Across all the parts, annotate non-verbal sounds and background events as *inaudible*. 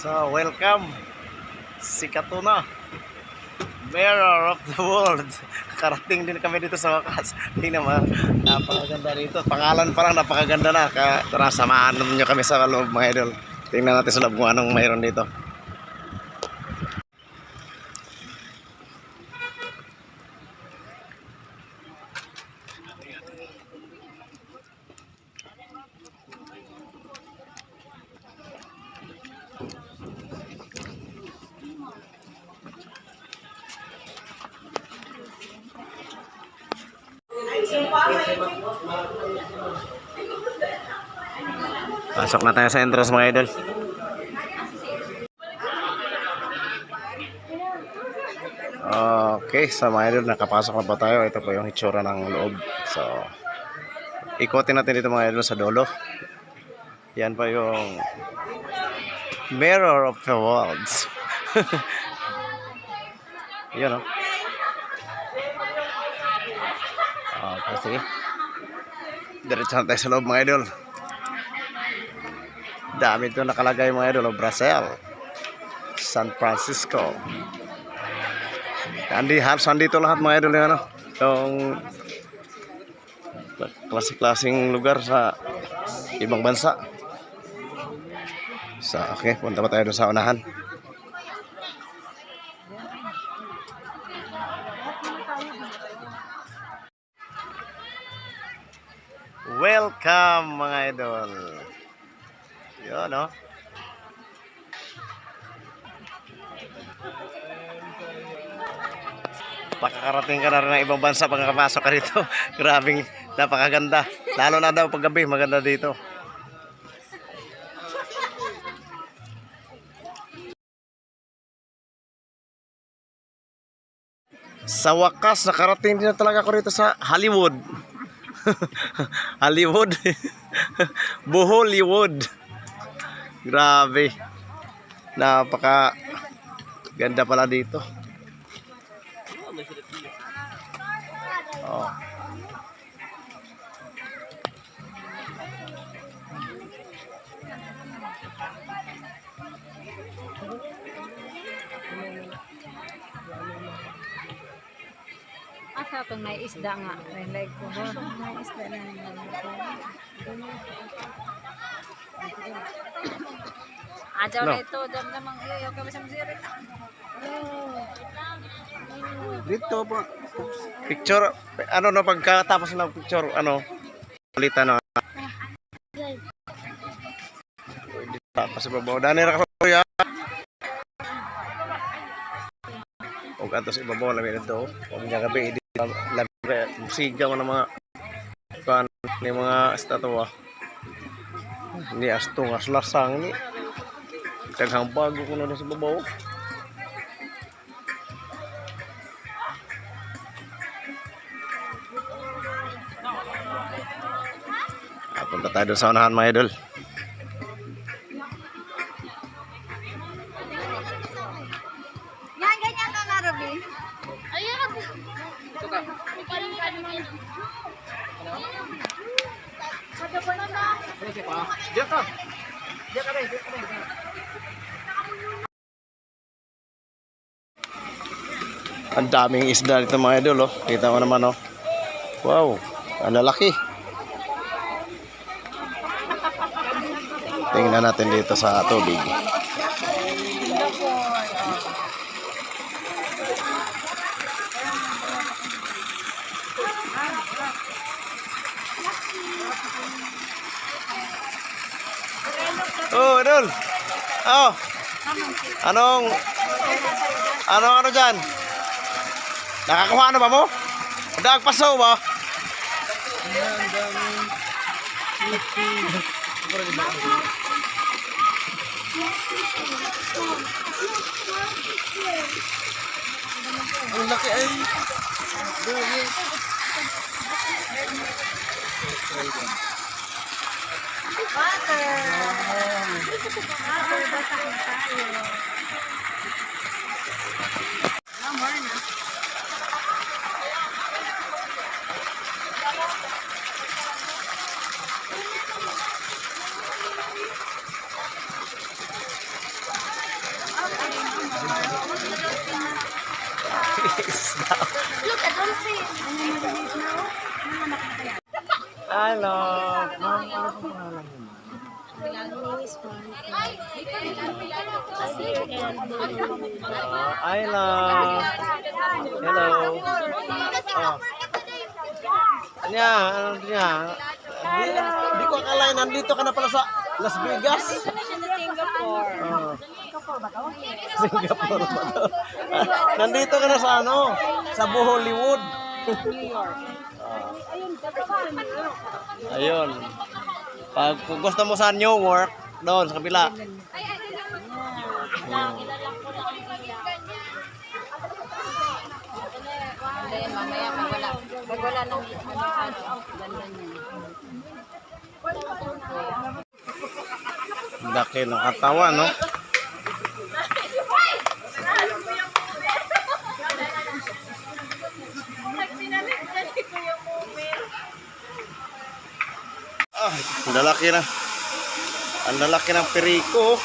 So, welcome. Si Katuna. Mirror of the world. *laughs* Karating din kami dito sa wakas. *laughs* Tingnan mo, napakaganda dito. Pangalan pa lang, napakaganda na. Tara, samahan nyo kami sa loob mga idol. Tingnan natin sa loob kung anong mayroon dito. Pasok na tayo sa entrance mga idol. Okay, sa mga idol, nakapasok na po tayo. Ito po yung hitsura ng loob. So, ikotin natin dito mga idol sa dolo. Yan pa yung Mirror of the Worlds. *laughs* Yan o. Okay, sige. Diretso na tayo sa loob mga idol. Dami ito nakalagay mga idol. oh, Brazil. San Francisco. Andi, halos andito lahat mga idol yung ano. Yung klase-klaseng lugar sa ibang bansa. Sa, okay, punta pa tayo sa unahan. Welcome mga idol. Yun, no? Pakakarating ka na rin ng ibang bansa pag nakapasok ka dito. *laughs* Grabing napakaganda. Lalo na daw pag gabi, maganda dito. Sa wakas, nakarating din na talaga ako rito sa Hollywood. *laughs* Hollywood. *laughs* Bohollywood. Grabe. Napaka ganda pala dito. Oh. Asa itong may isda nga. May leg ko ba? May isda na. Ajaw No. na ito. Dam namang iyo. Kami sa musirit. Dito pa. Picture, ano no, pagkatapos ng picture, ano, ulitan na. Tapos sa babaw. Dani ra ka kuya. Og ato sa ibabaw dito. Og nga gabi musiga man ang mga kan ni mga estatwa. Ni astong aslasang ni. Taghang bago ko na sa babaw. Punta tayo sa unahan mga idol. Ang daming isda dito mga idol, oh. Kita mo naman, oh. Wow, ang lalaki. Tingnan natin dito sa tubig. Oh, idol. Oh. Anong Anong ano dyan? Nakakuha na ba mo? Daag pasaw ba? Ang laki ay. Butter. Overbatak na tayo. No more na. Look, I don't see. Ano? Ano? Ano? Ano? Ano? Na kaya. Hello. Oh. Oh. Anya, ano niya? Di, di ko akalain nandito ka na pala sa Las Vegas. Singapore. Oh. Singapore ba to? *laughs* nandito ka na sa ano? Sa Hollywood. New York. Ayun. Pag gusto mo sa New York, doon sa kabila. Hindi, mamaya pag wala. Pag wala nang ano, ano, ganda niya. Laki ng katawan, no? Ah, ang lalaki na. Ang lalaki ng periko.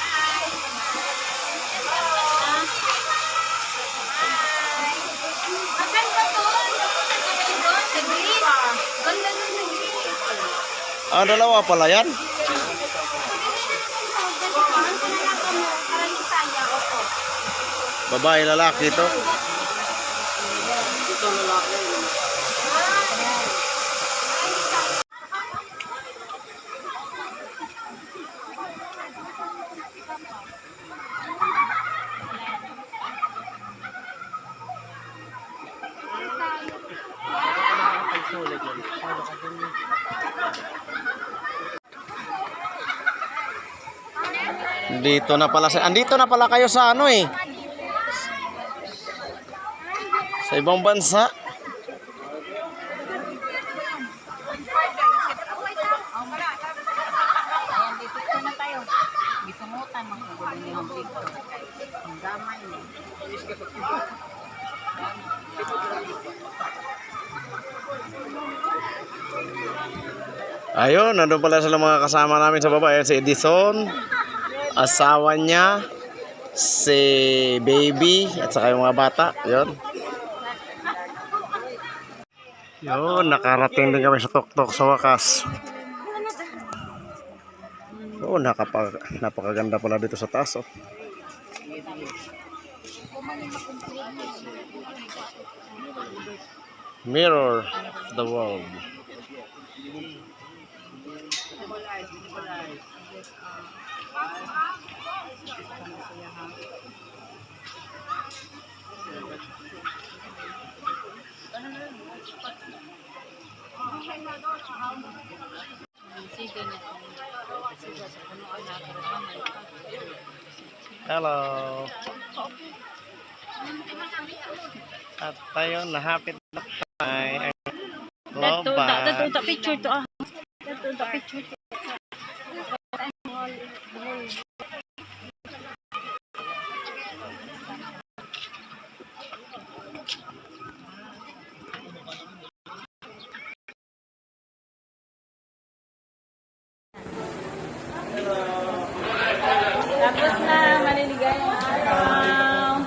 Ah, dalawa pala yan. Babae, lalaki ito. Dito na pala sa andito na pala kayo sa ano eh. Sa ibang bansa. Ayun, nandun pala sila mga kasama namin sa baba. Ayan si Edison, asawa niya, si baby, at saka yung mga bata. Yun. Yun, nakarating din kami sa tuktok sa wakas. Oo, nakapag, napakaganda pala dito sa taas. Oh. Mirror the world. Sige na. Hello. At tayo, nahapit na tayo. Global. dato, dato, picture to ah. Dato, picture to. Tapos na, maliligayang araw.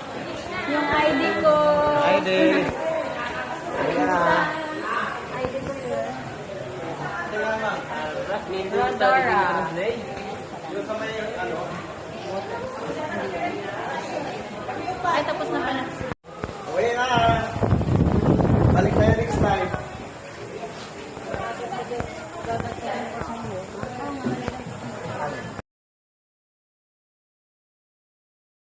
Yung ID ko. Hi there. ID ko sir. Rodora. Ay, tapos na pala.